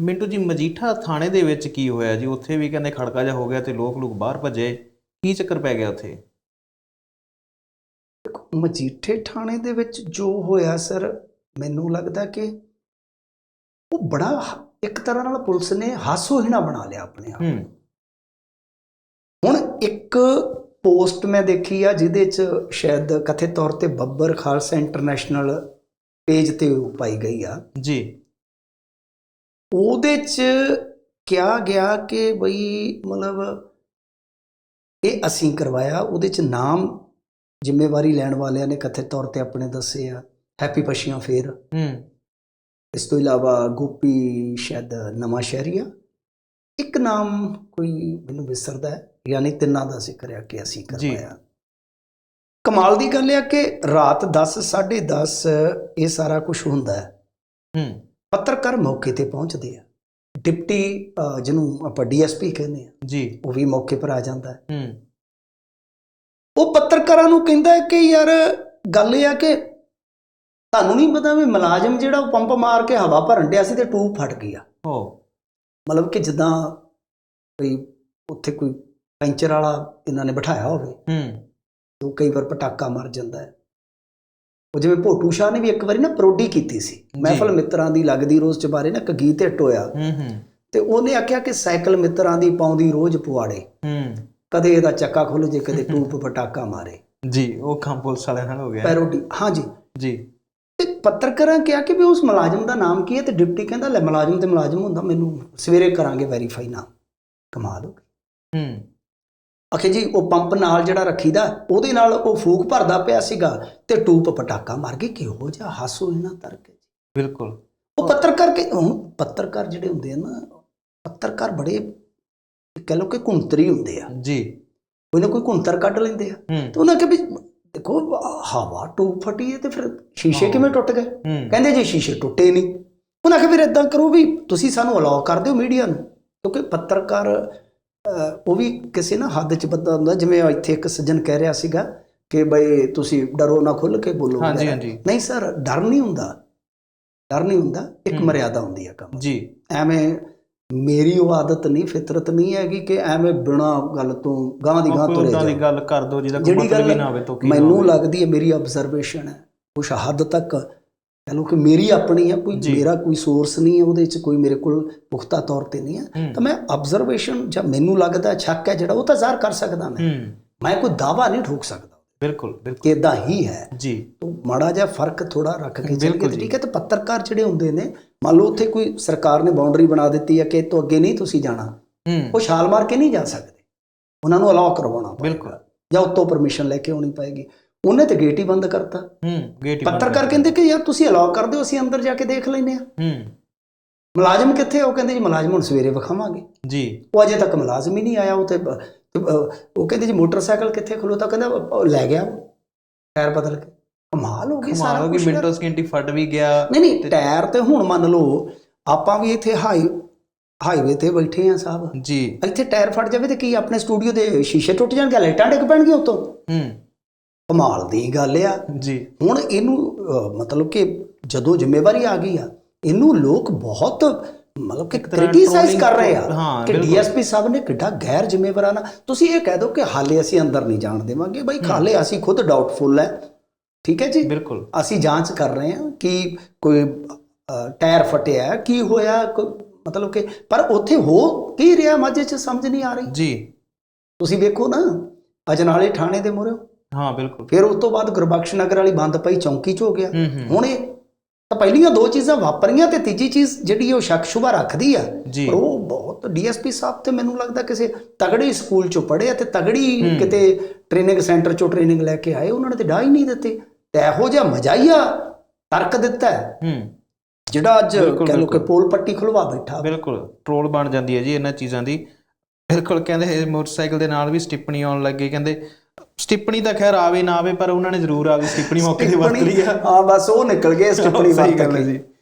ਮਿੰਟੂ ਜੀ ਮਜੀਠਾ ਥਾਣੇ ਦੇ ਵਿੱਚ ਕੀ ਹੋਇਆ ਜੀ? ਉੱਥੇ ਵੀ ਕਹਿੰਦੇ ਖੜਕਾ ਜਿਹਾ ਹੋ ਗਿਆ ਤੇ ਲੋਕ ਲੋਕ ਬਾਹਰ ਭੱਜੇ। ਕੀ ਚੱਕਰ ਪੈ ਗਿਆ ਉੱਥੇ? ਮਜੀਠੇ ਥਾਣੇ ਦੇ ਵਿੱਚ ਜੋ ਹੋਇਆ ਸਰ ਮੈਨੂੰ ਲੱਗਦਾ ਕਿ ਉਹ ਬੜਾ ਇੱਕ ਤਰ੍ਹਾਂ ਨਾਲ ਪੁਲਿਸ ਨੇ ਹਾਸੋਹੀਣਾ ਬਣਾ ਲਿਆ ਆਪਣੇ ਆਪ। ਹੁਣ ਇੱਕ ਪੋਸਟ ਮੈਂ ਦੇਖੀ ਆ ਜਿਹਦੇ ਚ ਸ਼ਾਇਦ ਕਥਿਤ ਤੌਰ ਤੇ ਬੱਬਰ ਖਾਲਸਾ ਇੰਟਰਨੈਸ਼ਨਲ ਪੇਜ ਤੇ ਪਾਈ ਗਈ ਆ। ਜੀ। ਉਹਦੇ ਚ ਕਿਹਾ ਗਿਆ ਕਿ ਬਈ ਮਤਲਬ ਇਹ ਅਸੀਂ ਕਰਵਾਇਆ ਉਹਦੇ ਚ ਨਾਮ ਜ਼ਿੰਮੇਵਾਰੀ ਲੈਣ ਵਾਲਿਆਂ ਨੇ ਕਥਿਤ ਤੌਰ ਤੇ ਆਪਣੇ ਦੱਸੇ ਆ ਹੈਪੀ ਪਸ਼ੀਆਂ ਫੇਰ। ਹੂੰ। ਇਸ ਤੋਂ ਇਲਾਵਾ ਗੋਪੀ ਸ਼ਾਇਦ ਨਵਾਂ ਸ਼ਹਿਰੀਆ ਇੱਕ ਨਾਮ ਕੋਈ ਮੈਨੂੰ ਵਿਸਰਦਾ ਹੈ ਯਾਨੀ ਤਿੰਨਾਂ ਦਾ ਜ਼ਿਕਰ ਹੈ ਕਿ ਅਸੀਂ। ਕਰਵਾਇਆ। ਕਮਾਲ ਦੀ ਗੱਲ ਹੈ ਕਿ ਰਾਤ 10 10:30 ਇਹ ਸਾਰਾ ਕੁਝ ਹੁੰਦਾ ਹੈ। ਹੂੰ। ਪੱਤਰਕਾਰ ਮੌਕੇ ਤੇ ਪਹੁੰਚਦੇ ਆ। ਡਿਪਟੀ ਜਿਹਨੂੰ ਆਪਾਂ ਡੀਐਸਪੀ ਕਹਿੰਦੇ ਆ ਜੀ। ਉਹ ਵੀ ਮੌਕੇ ਪਰ ਆ ਜਾਂਦਾ। ਹੈ। ਉਹ ਪੱਤਰਕਾਰਾਂ ਨੂੰ ਕਹਿੰਦਾ ਕਿ ਯਾਰ ਗੱਲ ਇਹ ਆ ਕਿ ਤੁਹਾਨੂੰ ਨਹੀਂ ਪਤਾ ਵੀ ਮੁਲਾਜ਼ਮ ਜਿਹੜਾ ਉਹ ਪੰਪ ਮਾਰ ਕੇ ਹਵਾ ਭਰਨ ਡਿਆ ਸੀ ਤੇ ਟੂਬ ਫਟ ਗਈ ਆ। ਹੋ। ਮਤਲਬ ਕਿ ਜਿੱਦਾਂ ਕੋਈ ਉੱਥੇ ਕੋਈ ਪੈਂਚਰ ਵਾਲਾ ਇਹਨਾਂ ਨੇ ਬਿਠਾਇਆ ਹੋਵੇ। ਹੂੰ। ਉਹ ਕਈ ਵਾਰ ਪਟਾਕਾ ਮਰ ਜਾਂਦਾ ਹੈ। ਉਹ ਜਿਵੇਂ ਭੋਟੂ ਸ਼ਾਹ ਨੇ ਵੀ ਇੱਕ ਵਾਰੀ ਨਾ ਪ੍ਰੋਡੀ ਕੀਤੀ ਸੀ। ਮਹਿਫਲ ਮਿੱਤਰਾਂ ਦੀ ਲੱਗਦੀ ਰੋਜ਼ ਚ ਬਾਰੇ ਨਾ ਇੱਕ ਗੀਤ ਹਿੱਟ ਹੋਇਆ ਹੂੰ ਹੂੰ। ਤੇ ਉਹਨੇ ਆਖਿਆ ਕਿ ਸਾਈਕਲ ਮਿੱਤਰਾਂ ਦੀ ਪਾਉਂਦੀ ਰੋਜ਼ ਪੁਆੜੇ। ਹੂੰ। ਕਦੇ ਇਹਦਾ ਚੱਕਾ ਖੁੱਲ ਜੇ ਕਦੇ ਟੂਪ ਪਟਾਕਾ ਮਾਰੇ। ਜੀ ਉਹ ਕੰਮ ਪੁਲਿਸ ਵਾਲਿਆਂ ਨਾਲ ਹੋ ਗਿਆ। ਪੈਰੋਡੀ ਹਾਂਜੀ ਜੀ। ਤੇ ਪੱਤਰਕਾਰਾਂ ਕਿਹਾ ਕਿ ਵੀ ਉਸ ਮੁਲਾਜ਼ਮ ਦਾ ਨਾਮ ਕੀ ਹੈ ਤੇ ਡਿਪਟੀ ਕਹਿੰਦਾ ਲੈ ਮੁਲਾਜ਼ਮ ਤੇ ਮੁਲਾਜ਼ਮ ਹੁੰਦਾ ਮੈਨੂੰ ਸਵੇਰੇ ਕਰਾਂਗੇ ਵੈਰੀਫਾਈ ਨਾ। ਕਮਾਲ ਹੋ ਗਈ। ਹੂੰ। ਅਖੇ ਜੀ ਉਹ ਪੰਪ ਨਾਲ ਜਿਹੜਾ ਰੱਖੀਦਾ ਉਹਦੇ ਨਾਲ ਉਹ ਫੂਕ ਭਰਦਾ ਪਿਆ ਸੀਗਾ ਤੇ ਟੂਪ ਪਟਾਕਾ ਮਾਰ ਗਈ ਕਿਹੋ ਜਿਹਾ ਹਾਸੋ ਇਹਨਾਂ ਤਰਕ ਬਿਲਕੁਲ। ਉਹ ਪੱਤਰਕਾਰ ਕਿ ਹੁਣ ਪੱਤਰਕਾਰ ਜਿਹੜੇ ਹੁੰਦੇ ਆ ਨਾ ਪੱਤਰਕਾਰ ਬੜੇ ਕਹਿ ਲਓ ਕਿ ਘੁੰਤਰੀ ਹੁੰਦੇ ਆ। ਜੀ। ਕੋਈ ਨਾ ਕੋਈ ਘੁੰਤਰ ਕੱਢ ਲੈਂਦੇ ਆ। ਤੇ ਉਹਨਾਂ ਕਿ ਵੀ ਦੇਖੋ ਹਵਾ ਟੂਪ ਫਟੀ ਹੈ ਤੇ ਫਿਰ ਸ਼ੀਸ਼ੇ। ਕਿਵੇਂ ਟੁੱਟ ਗਏ? ਕਹਿੰਦੇ ਜੀ ਸ਼ੀਸ਼ੇ ਟੁੱਟੇ ਨਹੀਂ। ਉਹਨਾਂ ਕਿ ਫਿਰ ਇਦਾਂ ਕਰੋ ਵੀ ਤੁਸੀਂ ਸਾਨੂੰ ਅਲਾਉ ਕਰ ਦਿਓ ਮੀਡੀਆ ਨੂੰ। ਕਿਉਂਕਿ ਪੱਤਰਕਾਰ ਉਹ ਵੀ ਕਿਸੇ ਨਾ ਹੱਦ 'ਚ ਬੰਦਾ ਹੁੰਦਾ ਜਿਵੇਂ ਇੱਥੇ ਇੱਕ ਸੱਜਣ ਕਹਿ ਰਿਹਾ ਸੀਗਾ ਕਿ ਬਈ ਤੁਸੀਂ ਡਰੋ ਨਾ ਖੁੱਲ ਕੇ ਬੋਲੋ ਹਾਂਜੀ ਵਗੈਰਾ। ਹਾਂਜੀ ਨਹੀਂ ਸਰ ਡਰ ਨਹੀਂ ਹੁੰਦਾ ਡਰ ਨਹੀਂ ਹੁੰਦਾ ਇੱਕ। ਮਰਿਆਦਾ ਹੁੰਦੀ ਹੈ ਕੰਮ ਜੀ ਐਵੇਂ ਮੇਰੀ ਉਹ ਆਦਤ ਨਹੀਂ ਫਿਤਰਤ ਨਹੀਂ ਹੈਗੀ ਕਿ ਐਵੇਂ ਬਿਨਾ ਗੱਲ ਤੋਂ ਗਾਂ ਦੀ ਗਾਂ ਤੁਰੇ ਦੀ ਜਾਓ ਗੱਲ ਕਰ ਦੋ ਜਿਹਦਾ ਕੋਈ ਮਤਲਬ ਨਾ ਹੋਵੇ ਤੋਕੀ ਨਾ ਮੈਨੂੰ। ਲੱਗਦੀ ਹੈ ਮੇਰੀ ਆਬਜ਼ਰਵੇਸ਼ਨ ਹੈ ਕੁਛ ਹੱਦ ਤੱਕ ਕਹ ਲਓ ਕਿ ਮੇਰੀ ਆਪਣੀ ਹੈ ਕੋਈ। ਮੇਰਾ ਕੋਈ ਸੋਰਸ ਨਹੀਂ ਹੈ ਉਹਦੇ 'ਚ ਕੋਈ ਮੇਰੇ ਕੋਲ ਪੁਖਤਾ ਤੌਰ ਤੇ ਨਹੀਂ ਹੈ। ਤਾਂ ਮੈਂ ਆਬਜ਼ਰਵੇਸ਼ਨ ਜਾਂ ਮੈਨੂੰ ਲੱਗਦਾ ਸ਼ੱਕ ਹੈ ਜਿਹੜਾ ਉਹ ਤਾਂ ਜ਼ਾਹਰ ਕਰ ਸਕਦਾ ਮੈਂ। ਮੈਂ ਕੋਈ ਦਾਵਾ ਨਹੀਂ ਠੋਕ ਸਕਦਾ। ਬਿਲਕੁਲ ਬਿਲਕੁਲ। ਇਦਾਂ ਹੀ ਹੈ। ਜੀ। ਤੋ ਮਾੜਾ ਜਿਹਾ ਫ਼ਰਕ ਥੋੜਾ ਰੱਖ ਕੇ ਚੱਲੀਏ। ਠੀਕ ਹੈ ਤੇ ਪੱਤਰਕਾਰ ਜਿਹੜੇ ਹੁੰਦੇ ਨੇ ਮੰਨ ਲਓ ਉੱਥੇ ਕੋਈ ਸਰਕਾਰ ਨੇ ਬਾਉਂਡਰੀ ਬਣਾ ਦਿੱਤੀ ਹੈ ਕਿ ਇਹ ਤੋਂ ਅੱਗੇ ਨਹੀਂ ਤੁਸੀਂ ਜਾਣਾ ਉਹ ਛਾਲ ਮਾਰ ਕੇ ਨਹੀਂ ਜਾ ਸਕਦੇ। ਉਹਨਾਂ ਨੂੰ ਅਲਾਉ ਕਰਵਾਉਣਾ। ਬਿਲਕੁਲ। ਜਾਂ ਉੱਤੋਂ ਪਰਮਿਸ਼ਨ ਲੈ ਕੇ ਆਉਣੀ ਪਏਗੀ। ਉਹਨੇ ਤੇ ਗੇਟ ਹੀ ਬੰਦ ਕਰਤਾ। ਹੂੰ ਗੇਟ ਹੀ ਪੱਤਰਕਾਰ ਕਰ ਕਹਿੰਦੇ ਕਿ ਯਾਰ ਤੁਸੀਂ ਅਲਾਉ ਕਰ ਦਿਓ ਅਸੀਂ ਅੰਦਰ ਜਾ ਕੇ ਦੇਖ ਲੈਨੇ ਆ ਹੂੰ। ਮੁਲਾਜ਼ਮ ਕਿੱਥੇ? ਉਹ ਕਹਿੰਦੇ ਜੀ ਮੁਲਾਜ਼ਮ ਹੁਣ ਸਵੇਰੇ ਵਿਖਾਵਾਂਗੇ। ਜੀ। ਉਹ ਅਜੇ ਤੱਕ ਮੁਲਾਜ਼ਮ ਹੀ ਨਹੀਂ ਆਇਆ ਉਹ ਤੇ ਉਹ ਕਹਿੰਦੇ ਜੀ ਮੋਟਰਸਾਈਕਲ ਕਿੱਥੇ ਖਲੋਤਾ ਕਹਿੰਦਾ ਲੈ ਗਿਆ। ਉਹ, ਟਾਇਰ ਬਦਲ ਕੇ। ਕਮਾਲ ਹੋ ਗਈ ਸਾਰਾ ਯਾਰ। ਮਿੰਟੋ ਸਕਿੰਟੀ ਫਟ ਵੀ ਗਿਆ। ਨਹੀਂ ਨਹੀਂ ਟਾਇਰ ਤੇ ਹੁਣ ਮੰਨ ਲਓ ਆਪਾਂ ਵੀ ਇੱਥੇ ਹਾਈ ਹਾਈਵੇ ਤੇ ਬੈਠੇ ਆ ਸਾਹਿਬ। ਜੀ। ਇੱਥੇ ਟਾਇਰ ਫਟ ਜਾਵੇ ਤੇ ਕੀ ਆਪਣੇ ਸਟੂਡੀਓ ਦੇ ਸ਼ੀਸ਼ੇ ਟੁੱਟ ਜਾਣਗੇ ਲਾਈਟਾਂ ਡਿੱਗ ਪੈਣਗੀਆਂ ਉੱਤੋਂ? ਹੂੰ। ਕਮਾਲ ਦੀ ਗੱਲ ਆ। ਜੀ। ਹੁਣ ਇਹਨੂੰ ਮਤਲਬ ਕਿ ਜਦੋਂ ਜ਼ਿੰਮੇਵਾਰੀ ਆ ਗਈ ਆ ਇਹਨੂੰ ਲੋਕ ਬਹੁਤ ਮਤਲਬ ਕਿ ਕ੍ਰਿਟਿਸਾਈਜ਼ ਕਰ ਰਹੇ ਆ ਕਿ। ਡੀਐਸਪੀ ਸਾਹਿਬ ਨੇ ਕਿੱਡਾ ਗੈਰ ਜ਼ਿੰਮੇਵਾਰਾਨਾ। ਤੁਸੀਂ ਇਹ ਕਹਿ ਦਿਓ ਕਿ ਹਾਲੇ ਅਸੀਂ ਅੰਦਰ ਨਹੀਂ ਜਾਣ ਦੇਵਾਂਗੇ। ਬਈ ਹਾਲੇ ਅਸੀਂ ਖੁਦ ਡਾਊਟਫੁਲ ਹੈ ਠੀਕ ਹੈ ਜੀ? ਬਿਲਕੁਲ। ਅਸੀਂ ਜਾਂਚ ਕਰ ਰਹੇ ਹਾਂ ਕਿ ਕੋਈ ਟਾਇਰ ਫਟਿਆ ਕੀ ਹੋਇਆ ਕੋਈ- ਮਤਲਬ ਕਿ ਪਰ ਉੱਥੇ ਹੋ ਕੀ ਰਿਹਾ ਮਾਝੇ 'ਚ ਸਮਝ ਨਹੀਂ ਆ ਰਹੀ। ਜੀ। ਤੁਸੀਂ ਵੇਖੋ ਨਾ ਅਜਨਾਲੇ ਥਾਣੇ ਦੇ ਮੂਹਰੇ। ਹਾਂ ਬਿਲਕੁਲ। ਫਿਰ ਉਸ ਤੋਂ ਬਾਅਦ ਗੁਰਬਖਸ਼ ਨਗਰ ਵਾਲੀ ਬੰਦ ਪਈ ਚੌਂਕੀ 'ਚ ਹੋ ਗਿਆ। ਹੁਣ ਇਹ ਤਾਂ ਪਹਿਲੀਆਂ ਦੋ ਚੀਜ਼ਾਂ ਵਾਪਰੀਆਂ ਤੇ ਤੀਜੀ ਚੀਜ਼ ਜਿਹੜੀ ਉਹ ਸ਼ੱਕ ਸ਼ੁਬਾ ਰੱਖਦੀ ਆ। ਪਰ ਉਹ ਬਹੁਤ ਡੀਐਸਪੀ ਸਾਹਿਬ ਤੇ ਮੈਨੂੰ ਲੱਗਦਾ ਕਿਸੇ ਤਗੜੀ ਸਕੂਲ ਚੋਂ ਪੜ੍ਹੇ ਤੇ ਤਗੜੀ। ਕਿਤੇ ਟ੍ਰੇਨਿੰਗ ਸੈਂਟਰ ਚੋਂ ਟ੍ਰੇਨਿੰਗ ਲੈ ਕੇ ਆਏ ਉਹਨਾਂ ਨੇ ਤੇ ਡਾਹ ਹੀ ਨਹੀਂ ਦਿੱਤੇ। ਤੇ ਇਹੋ ਜਿਹਾ ਮਜਾਈਆ ਤਰਕ ਦਿੱਤਾ ਹੈ, ਜਿਹੜਾ ਅੱਜ ਬਿਲਕੁਲ, ਕਹਿ ਲਓ ਕਿ। ਪੋਲ ਪੱਟੀ ਖੁਲਵਾ ਬੈਠਾ। ਬਿਲਕੁਲ ਟ੍ਰੋਲ ਬਣ ਜਾਂਦੀ ਹੈ ਜੀ ਇਹਨਾਂ ਚੀਜ਼ਾਂ ਦੀ। ਬਿਲਕੁਲ ਕਹਿੰਦੇ ਮੋਟਰਸਾਈਕਲ ਦੇ ਨਾਲ ਵੀ ਸਟਿੱਪਣੀ ਆਉਣ ਲੱਗੇ ਕਹਿੰਦੇ ਸਟਿੱਪਣੀ ਤਾਂ ਖੈਰ ਆਵੇ ਨਾ ਆਵੇ ਪਰ ਉਹਨਾਂ ਨੇ ਜ਼ਰੂਰ ਆਵੇ ਸਟਿੱਪਣੀ ਮੌਕੇ ਤੇ ਵਰਤ ਲਈ ਆ ਹਾਂ ਬਸ ਉਹ ਨਿਕਲ ਗਏ ਸਟਿੱਪਣੀ ਸਹੀ ਵਰਤ ਗੱਲ ਹੈ। ਜੀ